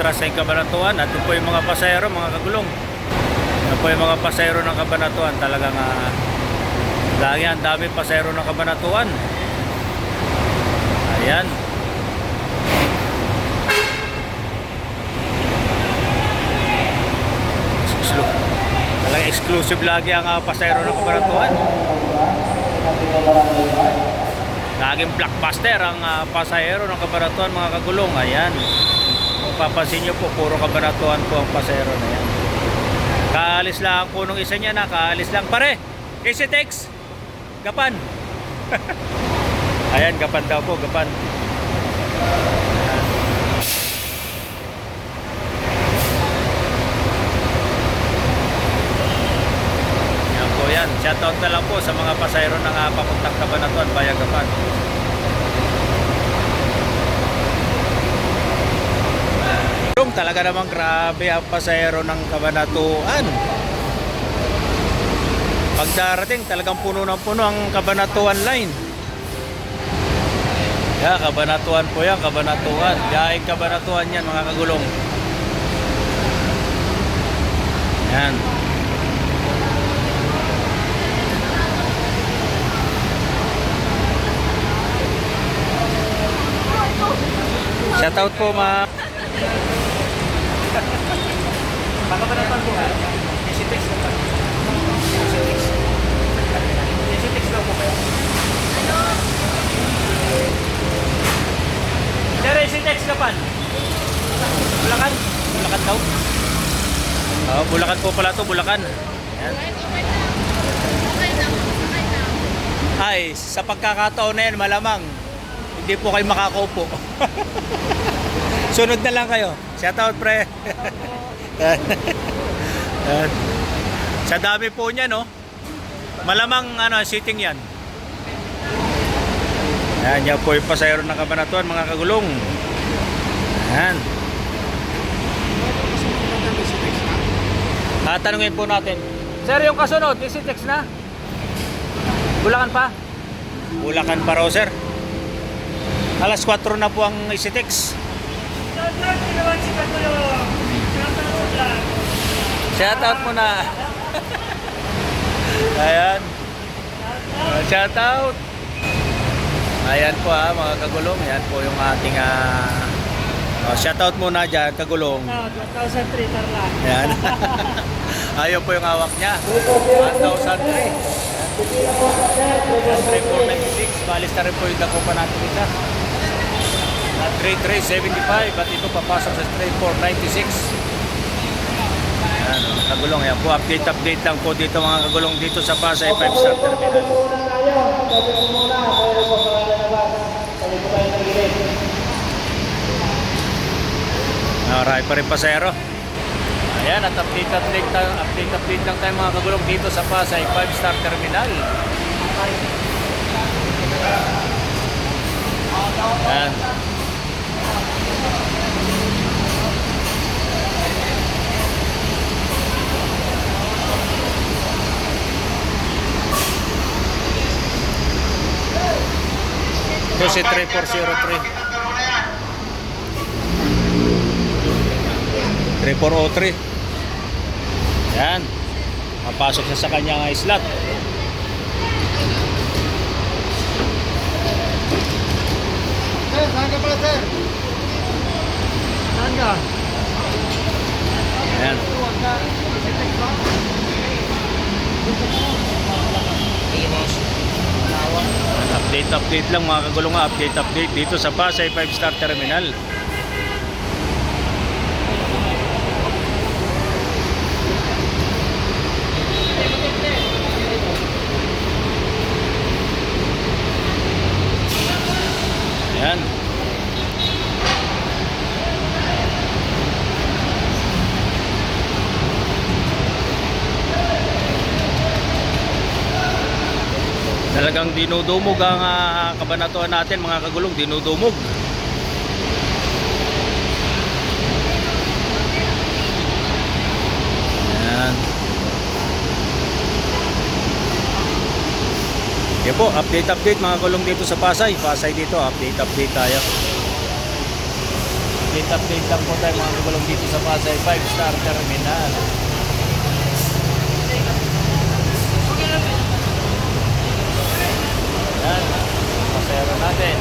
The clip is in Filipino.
atras ng kabanatuan. At po yung mga pasayro, mga kagulong. Ito po yung mga pasayro ng kabanatuan. Talagang uh, lagi ang dami pasayro ng kabanatuan. Ayan. Talagang exclusive lagi ang uh, pasayro ng kabanatuan. Laging blockbuster ang uh, pasahero ng kabanatuan mga kagulong. Ayan. Kung papansin nyo po, puro kabanatuan po ang pasahero na yan. Kaalis lang po nung isa niya na, kaalis lang. Pare, easy text. Gapan. Ayan, gapan daw po, gapan. Yan po yan. Shoutout na lang po sa mga pasayro ng uh, papuntang Kabanatuan, Bayagapan. Yung talaga namang grabe ang pasayro ng Kabanatuan. Pagdarating talagang puno ng puno ang Kabanatuan line. Yeah, Kabanatuan po yan, Kabanatuan. Yaing Kabanatuan yan mga kagulong. Yan. Shoutout po ma. Baka ba naman po? Easy text na ba? Easy text daw po kayo. Sir, easy text ka pan? Bulacan? Bulacan daw? Oo, Bulacan po pala to, Bulacan. Yan. Ay, sa pagkakataon na yan, malamang hindi po kayo makakaupo. Sunod na lang kayo. Shout out, pre. Sa dami po niya, no? Malamang ano, sitting yan. Yan, yan po yung pasayro ng kabanatuan, mga kagulong. Yan. Ah, tanungin po natin. Sir, yung kasunod, is it text na? Bulacan pa? Bulacan pa raw, sir. Alas 4 na po ang isitex. Shout out mo na. Ayan. Uh, shout out. Ayan po ha, mga kagulong. Ayan po yung ating uh, oh, shout out muna dyan, kagulong. 2003 tarla. Ayan. Ayun po yung hawak niya. 1,003. 3496. Balis na rin po yung dako pa natin isa. Na 3375 at ito papasok sa 3496. Ayan, oh, kagulong. Ayan po, update update lang po dito mga kagulong dito sa Pasay 5 Star Terminal. Alright pa rin pasero. Ayan, at update update, update update lang tayo mga kagulong dito sa Pasay 5 Star Terminal. Ayan. Si 3403. 3403. Yan. Mapasok na sa kanyang slot. Sir, saan ka pala, sir? Saan ka? Ayan. Update update lang mga kagulong. Update update dito sa Pasay 5 Star Terminal. Ayan. Talagang dinudumog ang ah, kabanatuan natin mga kagulong, dinudumog. Ayan. Yan po, update update mga kulong dito sa Pasay. Pasay dito, update update tayo. update update lang po tayo mga kagulong dito sa Pasay 5 Star Terminal. meron natin